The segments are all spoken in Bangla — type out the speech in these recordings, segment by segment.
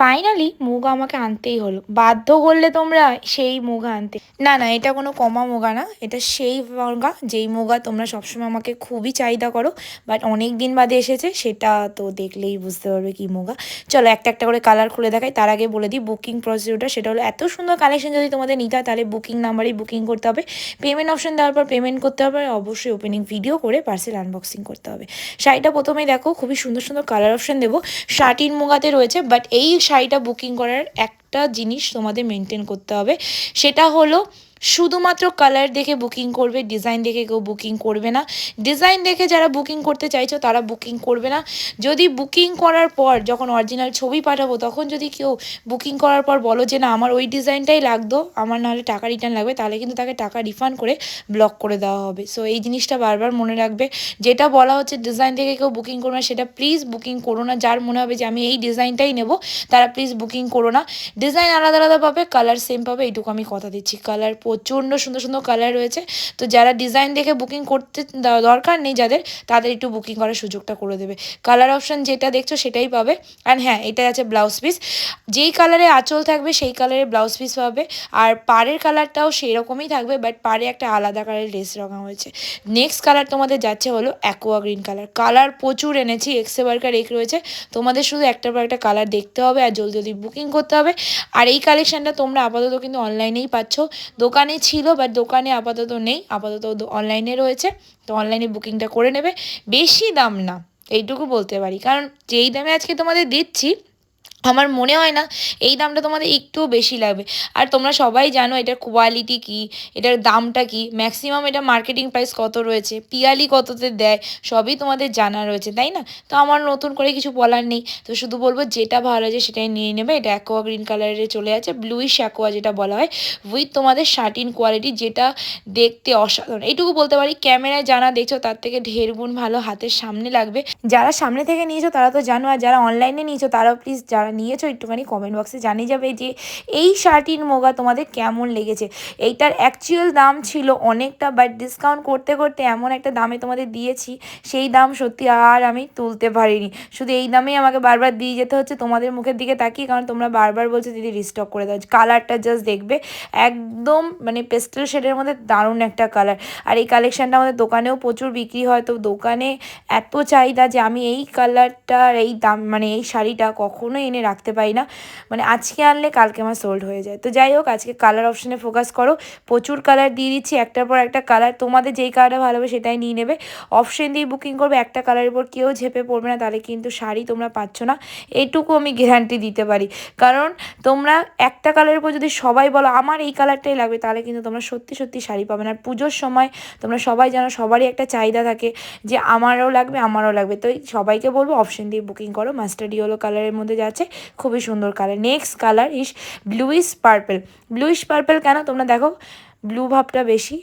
ফাইনালি মুগা আমাকে আনতেই হলো। বাধ্য করলে তোমরা সেই মুগা আনতে। না না, এটা কোনো কমা মুগা না। এটা সেই মুগা, যেই মুগা তোমরা সবসময় আমাকে খুবই চাহিদা করো বাট অনেক দিন বাদে এসেছে, সেটা তো দেখলেই বুঝতে পারবে কি মুগা। চলো একটা একটা করে কালার খুলে দেখাই, তার আগে বলে দিই বুকিং প্রসিডিউরটা সেটা হলো এত সুন্দর কালেকশন যদি তোমাদের নিতে হয়, তাহলে বুকিং নাম্বারেই বুকিং করতে হবে। পেমেন্ট অপশন দেওয়ার পর পেমেন্ট করতে হবে অবশ্যই ওপেনিং ভিডিও করে পার্সেল আনবক্সিং করতে হবে। শাড়িটা প্রথমেই দেখো, খুবই সুন্দর সুন্দর কালার অপশন দেবো। শার্টিন মুগাতে রয়েছে বাট এই শাড়িটা বুকিং করার একটা জিনিস তোমাদের মেনটেন করতে হবে। সেটা হলো শুধুমাত্র কালার দেখে বুকিং করবে ডিজাইন দেখে কেউ বুকিং করবে না। ডিজাইন দেখে যারা বুকিং করতে চাইছো, তারা বুকিং করবে না। যদি বুকিং করার পর যখন অরিজিনাল ছবি পাঠাবো, তখন যদি কেউ বুকিং করার পর বলো যে, না, আমার ওই ডিজাইনটাই লাগতো, আমার নাহলে টাকা রিটার্ন লাগবে, তাহলে কিন্তু তাকে টাকা রিফান্ড করে ব্লক করে দেওয়া হবে। সো এই জিনিসটা বারবার মনে রাখবে। যেটা বলা হচ্ছে ডিজাইন দেখে কেউ বুকিং করবে না, সেটা প্লিজ বুকিং করো না। যার মনে হবে যে, আমি এই ডিজাইনটাই নেব, তারা প্লিজ বুকিং করো না। ডিজাইন আলাদা আলাদা পাবে কালার সেম পাবে, এইটুকু আমি কথা দিচ্ছি। কালার প্রচণ্ড সুন্দর সুন্দর কালার রয়েছে। তো যারা ডিজাইন দেখে বুকিং করতে দরকার নেই যাদের, তাদের একটু বুকিং করার সুযোগটা করে দেবে। কালার অপশান যেটা দেখছ সেটাই পাবে। অ্যান্ড হ্যাঁ এটা আছে ব্লাউজ পিস যেই কালারে আঁচল থাকবে, সেই কালারে ব্লাউজ পিস পাবে। আর পাড়ের কালারটাও সেই রকমই থাকবে বাট পাড়ে একটা আলাদা কালারের ড্রেস রাখা হয়েছে। নেক্সট কালার তোমাদের যাচ্ছে হলো অ্যাকোয়া গ্রিন কালার কালার প্রচুর এনেছি এক্সে বার্কার এক রয়েছে। তোমাদের শুধু একটার পর একটা কালার দেখতে হবে আর জলদি জলদি বুকিং করতে হবে। আর এই কালেকশানটা তোমরা আপাতত কিন্তু অনলাইনেই পাচ্ছ। দোকানে ছিল বাট দোকানে আপাতত নেই। আপাতত অনলাইনে রয়েছে। তো অনলাইনে বুকিংটা করে নেবে। বেশি দাম না, এইটুকু বলতে পারি। কারণ যেই দামে আজকে তোমাদের দিচ্ছি আমার মনে হয় না এই দামটা তোমাদের একটুও বেশি লাগবে। আর তোমরা সবাই জানো এটার কোয়ালিটি কি, এটার দামটা কি ম্যাক্সিমাম এটা মার্কেটিং প্রাইস কত রয়েছে পিয়ালি কততে দেয়, সবই তোমাদের জানা রয়েছে, তাই না? তো আমার নতুন করে কিছু বলার নেই। তো শুধু বলব যেটা ভালো লাগে সেটাই নিয়ে নেবে। এটা অ্যাকোয়া গ্রিন কালারে চলে আছে ব্লুইশ অ্যাকোয়া যেটা বলা হয় উইথ তোমাদের শার্টিন কোয়ালিটি যেটা দেখতে অসাধারণ। এইটুকু বলতে পারি, ক্যামেরায় জানা দেখছ তার থেকে ঢের গুণ ভালো, হাতের সামনে লাগবে। যারা সামনে থেকে নিয়েছো তারা তো জানো, আর যারা অনলাইনে নিয়েছো তারাও প্লিজ যারা নিয়েছো, একটুখানি কমেন্ট বক্সে জানিয়ে যাবে যে এই শার্টির মোগা তোমাদের কেমন লেগেছে। এইটার অ্যাকচুয়াল দাম ছিল অনেকটা বাট ডিসকাউন্ট করতে করতে এমন একটা দামে তোমাদের দিয়েছি, সেই দাম সত্যি আর আমি তুলতে পারিনি। শুধু এই দামেই আমাকে বারবার দিয়ে যেতে হচ্ছে, তোমাদের মুখের দিকে তাকিয়ে, কারণ তোমরা বারবার বলছো, দিদি রিস্টক করে দাও। কালারটা জাস্ট দেখবে, একদম মানে পেস্টেল শেডের মধ্যে দারুণ একটা কালার আর এই কালেকশানটা আমাদের দোকানেও প্রচুর বিক্রি হয়, তো দোকানে এত চাহিদা যে আমি এই কালারটা এই দাম মানে এই শাড়িটা কখনোই এনে রাখতে পারি না। মানে আজকে আনলে কালকে আমার সোল্ড হয়ে যায়। তো যাই হোক, আজকে কালার অপশানে ফোকাস করো। প্রচুর কালার দিয়ে দিচ্ছি, একটার পর একটা কালার তোমাদের যেই কালারটা ভালো হবে সেটাই নিয়ে নেবে। অপশান দিয়ে বুকিং করবে, একটা কালারের উপর কেউ ঝেপে পড়বে না, তাহলে কিন্তু শাড়ি তোমরা পাচ্ছ না। এইটুকু আমি গ্যারান্টি দিতে পারি। কারণ তোমরা একটা কালারের উপর যদি সবাই বলো, আমার এই কালারটাই লাগবে, তাহলে কিন্তু তোমরা সত্যি সত্যি শাড়ি পাবে না। আর পুজোর সময় তোমরা সবাই জানো, সবারই একটা চাহিদা থাকে যে, আমারও লাগবে আমারও লাগবে। তো সবাইকে বলব অপশান দিয়ে বুকিং করো। মাস্টার ইয়েলো কালারের মধ্যে যাচ্ছে। খুবই সুন্দর colour. Next colour is bluish purple bluish purple কেন? তোমরা দেখো ব্লু ভাবটা বেশি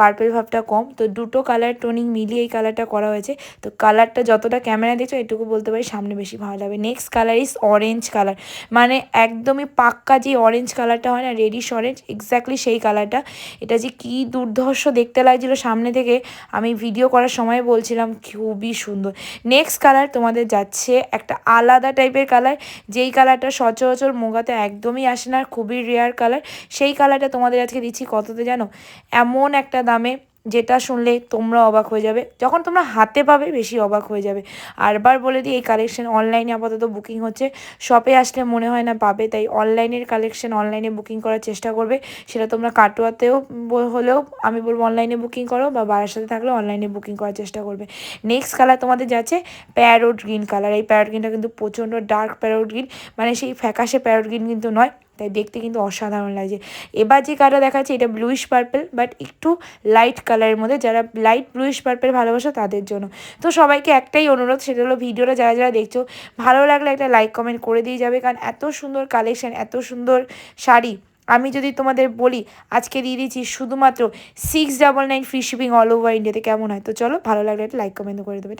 পার্পেল ভাবটা কম। তো দুটো কালার টোনিং মিলিয়ে এই কালারটা করা হয়েছে। তো কালারটা যতটা ক্যামেরা দেখছ, এটুকু বলতে পারি সামনে বেশি ভালো লাগবে। Next colour is orange colour মানে একদমই পাক্কা যে অরেঞ্জ কালারটা হয় না রেডিশ অরেঞ্জ এক্স্যাক্টলি সেই কালারটা এটা যে কী দুর্ধর্ষ দেখতে লাগছিল সামনে থেকে। আমি ভিডিও করার সময় বলছিলাম, খুবই সুন্দর। নেক্সট কালার তোমাদের যাচ্ছে একটা আলাদা টাইপের কালার যেই কালারটা সচরাচর মোগাতে একদমই আসে না, খুবই রেয়ার কালার সেই কালারটা তোমাদের আজকে দিচ্ছি কততে জানো? এমন এমন একটা দামে যেটা শুনলে তোমরা অবাক হয়ে যাবে। যখন তোমরা হাতে পাবে, বেশি অবাক হয়ে যাবে। আরবার বলে দিই, এই কালেকশন অনলাইনে আপাতত বুকিং হচ্ছে। শপে আসলে মনে হয় না পাবে, তাই অনলাইনের কালেকশন অনলাইনে বুকিং করার চেষ্টা করবে। সেটা তোমরা কাটোয়াতেও হলেও আমি বলব অনলাইনে বুকিং করো বা বাড়ার সাথে থাকলেও অনলাইনে বুকিং করার চেষ্টা করবে। নেক্সট কালার তোমাদের যাচ্ছে প্যারোট গ্রিন কালার এই প্যারোট গ্রিনটা কিন্তু প্রচণ্ড ডার্ক প্যারোট গ্রিন মানে সেই ফ্যাকাশে প্যারোট গ্রিন কিন্তু নয়। তাই দেখতে কিন্তু অসাধারণ লাগছে। এবার যে কালার দেখাচ্ছে এটা ব্লুইশ পার্পেল বাট একটু লাইট কালারের মধ্যে যারা লাইট ব্লুইশ পার্পেল ভালোবাসো তাদের জন্য। তো সবাইকে একটাই অনুরোধ, সেটা হলো ভিডিওটা যারা যারা দেখছ, ভালো লাগলে একটা লাইক কমেন্ট করে দিয়ে যাবে, কারণ এত সুন্দর কালেকশান এত সুন্দর শাড়ি। আমি যদি তোমাদের বলি, আজকে দিয়ে দিচ্ছি শুধুমাত্র six double nine free shipping all over ইন্ডিয়াতে কেমন হয়? তো চলো ভালো লাগলে একটা লাইক কমেন্ট করে দেবে।